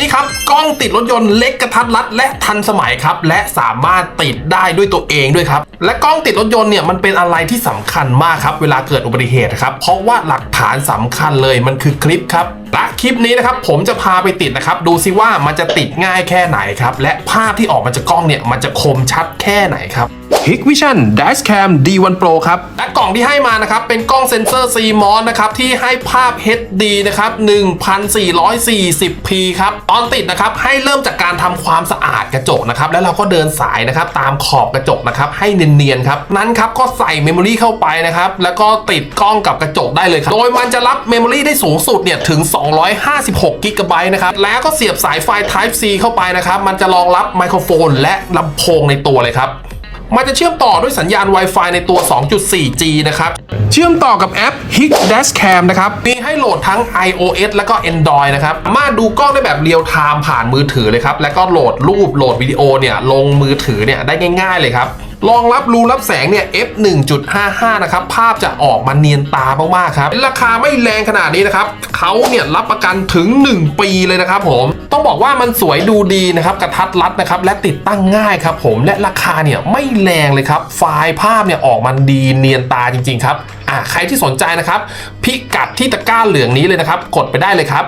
นี่ครับกล้องติดรถยนต์เล็กกระทัดรัดและทันสมัยครับ และสามารถติดได้ด้วยตัวเองด้วยครับ และกล้องติดรถยนต์เนี่ยมันเป็นอะไรที่สำคัญมากครับ เวลาเกิดอุบัติเหตุครับ เพราะว่าหลักฐานสำคัญเลยมันคือคลิปครับและคลิปนี้นะครับผมจะพาไปติดนะครับ ดูซิว่ามันจะติดง่ายแค่ไหนครับ และภาพที่ออกมาจากกล้องเนี่ยมันจะคมชัดแค่ไหนครับ Hikvision Dashcam D1 Pro ครับ และกล่องที่ให้มานะครับ เป็นกล้องเซ็นเซอร์ CMOS นะครับ ที่ให้ภาพ HD นะครับ 1440p ครับ ตอนติดนะครับ ให้เริ่มจากการทำความสะอาดกระจกนะครับ แล้วเราก็เดินสายนะครับ ตามขอบกระจกนะครับ ให้เนียนๆครับ นั้นครับก็ใส่เมมโมรีเข้าไปนะครับ แล้วก็ติดกล้องกับกระจกได้เลยครับ โดยมันจะรับเมมโมรีได้สูงสุดเนี่ยถึง 256กิกะไบต์นะครับ แล้วก็เสียบสายไฟ Type C เข้าไปนะครับ มันจะรองรับไมโครโฟนและลำโพงในตัวเลยครับ มันจะเชื่อมต่อด้วยสัญญาณ Wi-Fi ในตัว 2.4G นะครับ เชื่อมต่อกับแอป Hik Dashcam นะครับ มีให้โหลดทั้ง iOS แล้วก็ Android นะครับ มาดูกล้องได้แบบเรียลไทม์ผ่านมือถือเลยครับ แล้วก็โหลดรูปโหลดวิดีโอเนี่ยลงมือถือเนี่ยได้ง่าย ๆ เลยครับ รองรับรูรับแสงเนี่ย f 1.55 นะครับ ภาพจะออกมาเนียนตามากๆครับ ราคาไม่แรงขนาดนี้นะครับเขาเนี่ยรับประกันถึง 1 ปีเลยนะครับผม ต้องบอกว่ามันสวยดูดีนะครับ กระทัดรัดนะครับ และติดตั้งง่ายครับผม และราคาเนี่ยไม่แรงเลยครับ ไฟล์ภาพเนี่ยออกมันดีเนียนตาจริง ๆ ครับ อะใครที่สนใจนะครับ พิกัดที่ตะกร้าเหลืองนี้เลยนะครับ กดไปได้เลยครับ